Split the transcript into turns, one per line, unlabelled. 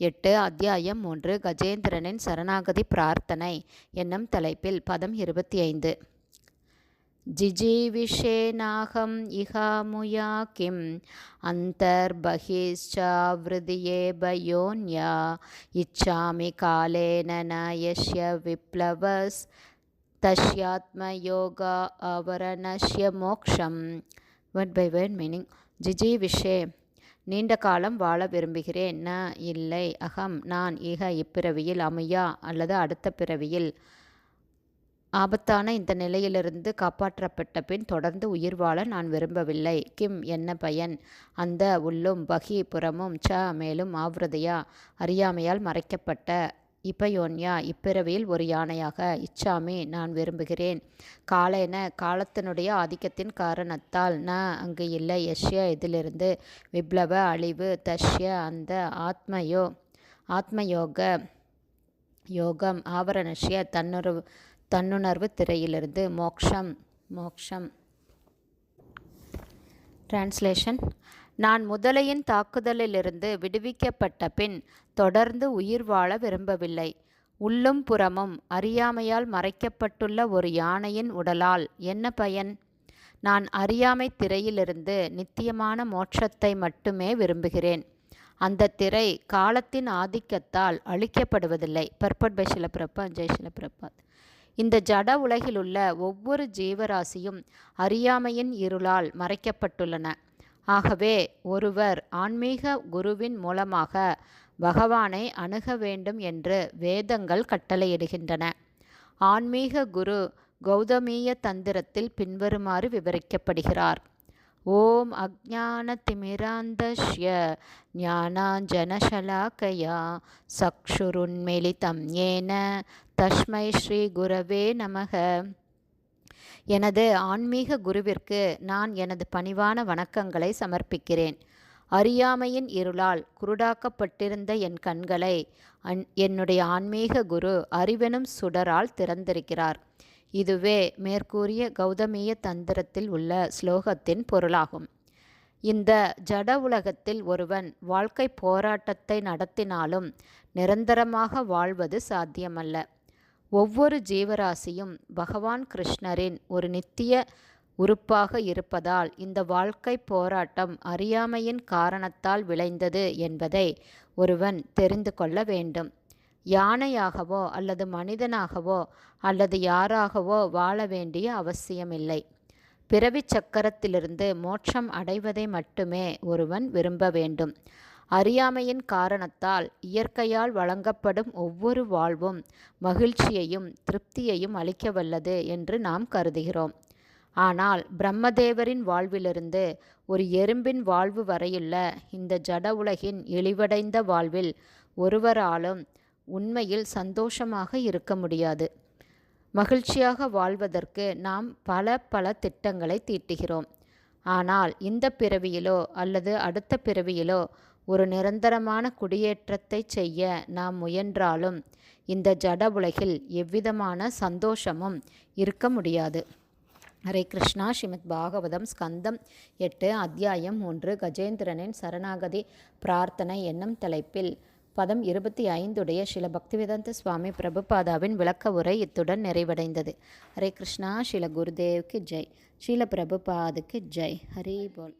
எட்டு அத்தியாயம் ஒன்று கஜேந்திரனின் சரணாகதி பிரார்த்தனை என்னும் தலைப்பில் பதம் இருபத்தி ஐந்து ஜிஜீவிஷேநாகம் இஹாமுயா கிம் அந்தர் அந்தர்பிஷாவிருதியே பயோன்யா இச்சாமி காலேன யஷ்ய விப்ளவஸ் தஷ்யாத்மயோகா அவரணஷ்ய மோக்ஷம். வட் பை வேர்ட் மீனிங் ஜிஜீவிஷே நீண்ட காலம் வாழ விரும்புகிறேன். ந இல்லை. அகம். நான் இக இப்பிறவியில் அமையா அல்லது அடுத்த பிறவியில் ஆபத்தான இந்த நிலையிலிருந்து காப்பாற்றப்பட்ட பின் தொடர்ந்து உயிர் வாழ நான் விரும்பவில்லை. கிம் என்ன பயன்? அந்த உள்ளும் பகி புறமும் ச மேலும் ஆவிரதையா? அறியாமையால் மறைக்கப்பட்ட இப்பயோன்யா இப்பிறவியில் ஒரு யானையாக இச்சாமி நான் விரும்புகிறேன். காலேன காலத்தினுடைய ஆதிக்கத்தின் காரணத்தால் நான் அங்கு இல்லை. யஷ்ய இதிலிருந்து விப்ளவ அழிவு தஷ்ய அந்த ஆத்மயோ ஆத்மயோக யோகம் ஆவரணஷ்ய தன்னுறவு தன்னுணர்வு திரையிலிருந்து மோக்ஷம் மோக்ஷம். டிரான்ஸ்லேஷன் நான் முதலையின் தாக்குதலிலிருந்து விடுவிக்கப்பட்ட பின் தொடர்ந்து உயிர் வாழ விரும்பவில்லை. உள்ளும் புறமும் அறியாமையால் மறைக்கப்பட்டுள்ள ஒரு யானையின் உடலால் என்ன பயன்? நான் அறியாமை திரையிலிருந்து நித்தியமான மோட்சத்தை மட்டுமே விரும்புகிறேன். அந்த திரை காலத்தின் ஆதிக்கத்தால் அழிக்கப்படுவதில்லை. பர்பட் பை சிலப்பிரப்பா ஜெய் சிலப்பிரபாத். இந்த ஜட உலகிலுள்ள ஒவ்வொரு ஜீவராசியும் அறியாமையின் இருளால் மறைக்கப்பட்டுள்ளன. ஆகவே ஒருவர் ஆன்மீக குருவின் மூலமாக பகவானை அணுக வேண்டும் என்று வேதங்கள் கட்டளையிடுகின்றன. ஆன்மீக குரு கௌதமீய தந்திரத்தில் பின்வருமாறு விவரிக்கப்படுகிறார். ஓம் அஜானதிமிராந்தஷ்ய ஞானாஞ்சனசலாக்கயா சக்ஷுருன்மிலிதம் ஏன தஸ்மை ஸ்ரீ குரவே நமக. எனது ஆன்மீக குருவிற்கு நான் எனது பணிவான வணக்கங்களை சமர்ப்பிக்கிறேன். அறியாமையின் இருளால் குருடாக்கப்பட்டிருந்த என் கண்களை அன் என்னுடைய ஆன்மீக குரு அறிவெனும் சுடரால் திறந்திருக்கிறார். இதுவே மேற்கூறிய கௌதமிய தந்திரத்தில் உள்ள ஸ்லோகத்தின் பொருளாகும். இந்த ஜட உலகத்தில் ஒருவன் வாழ்க்கை போராட்டத்தை நடத்தினாலும் நிரந்தரமாக வாழ்வது சாத்தியமல்ல. ஒவ்வொரு ஜீவராசியும் பகவான் கிருஷ்ணரின் ஒரு நித்திய உறுப்பாக இருப்பதால் இந்த வாழ்க்கை போராட்டம் அறியாமையின் காரணத்தால் விளைந்தது என்பதை ஒருவன் தெரிந்து கொள்ள வேண்டும். யானையாகவோ அல்லது மனிதனாகவோ அல்லது யாராகவோ வாழ வேண்டிய அவசியமில்லை. பிறவி சக்கரத்திலிருந்து மோட்சம் அடைவதை மட்டுமே ஒருவன் விரும்ப வேண்டும். அறியாமையின் காரணத்தால் இயற்கையால் வழங்கப்படும் ஒவ்வொரு வாழ்வும் மகிழ்ச்சியையும் திருப்தியையும் அளிக்க வல்லது என்று நாம் கருதுகிறோம். ஆனால் பிரம்மதேவரின் வாழ்விலிருந்து ஒரு எறும்பின் வாழ்வு வரையுள்ள இந்த ஜட உலகின் இழிவடைந்த வாழ்வில் ஒருவராலும் உண்மையில் சந்தோஷமாக இருக்க முடியாது. மகிழ்ச்சியாக வாழ்வதற்கு நாம் பல பல திட்டங்களை தீட்டுகிறோம். ஆனால் இந்த பிறவியிலோ அல்லது அடுத்த பிறவியிலோ ஒரு நிரந்தரமான குடியேற்றத்தை செய்ய நாம் முயன்றாலும் இந்த ஜட உலகில் எவ்விதமான சந்தோஷமும் இருக்க முடியாது. ஹரே கிருஷ்ணா. ஸ்ரீமத் பாகவதம் ஸ்கந்தம் எட்டு அத்தியாயம் ஒன்று கஜேந்திரனின் சரணாகதி பிரார்த்தனை என்னும் தலைப்பில் பதம் இருபத்தி ஐந்துடைய ஸ்ரீல பக்திவேதாந்த சுவாமி பிரபுபாதாவின் விளக்க உரை இத்துடன் நிறைவடைந்தது. ஹரே கிருஷ்ணா. ஸ்ரீல குருதேவ்க்கு ஜெய். ஸ்ரீல பிரபுபாதுக்கு ஜெய். ஹரி போல்.